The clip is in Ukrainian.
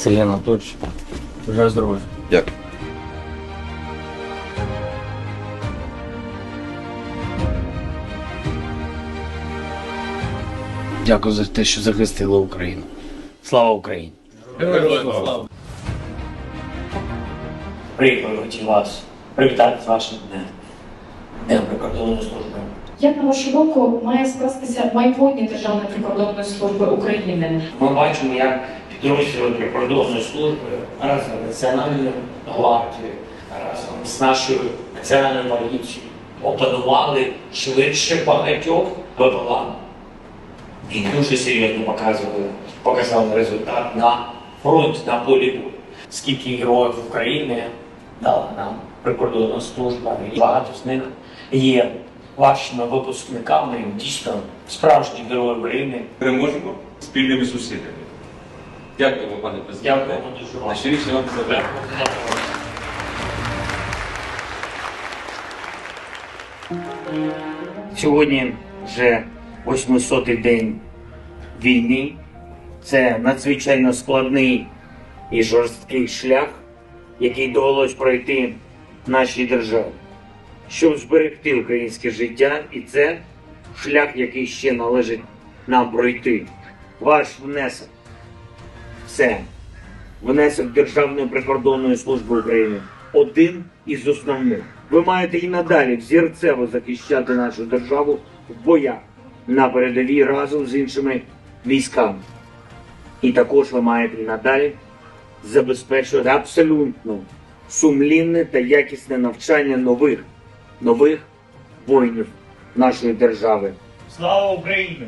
Сергій Анатольович. Бажаю здоров'я. Дякую. Дякую за те, що захистили Україну. Слава Україні! Приїхали хотів вас привітати з вашим днем. Днем прикордонної служби. Як на вашу думку має скластися майбутнє Державної прикордонної служби України? Ми бачимо, як підрозділи прикордонної служби разом з Національною гвардією, разом з нашою національною поліцією опанували швидше багатьох БПЛА. І дуже серйозно показували, показали результат на фронті, на полі бою. Скільки героїв України дала нам прикордонна служба, і багато з них є вашими випускниками, дійсно справжні герої України. Переможемо спільними зусиллями. Дякуємо, пане президенте. Дякуємо дуже вам. Найщиріше вам за Сьогодні вже 800-й день війни. Це надзвичайно складний і жорсткий шлях, який довелось пройти нашій державі, щоб зберегти українське життя, і це шлях, який ще належить нам пройти. Ваш внесок це внесок Державної прикордонної служби України один із основних. Ви маєте і надалі взірцево захищати нашу державу в боях на передовій разом з іншими військами. І також ви маєте і надалі забезпечувати абсолютно сумлінне та якісне навчання нових нових воїнів нашої держави. Слава Україні!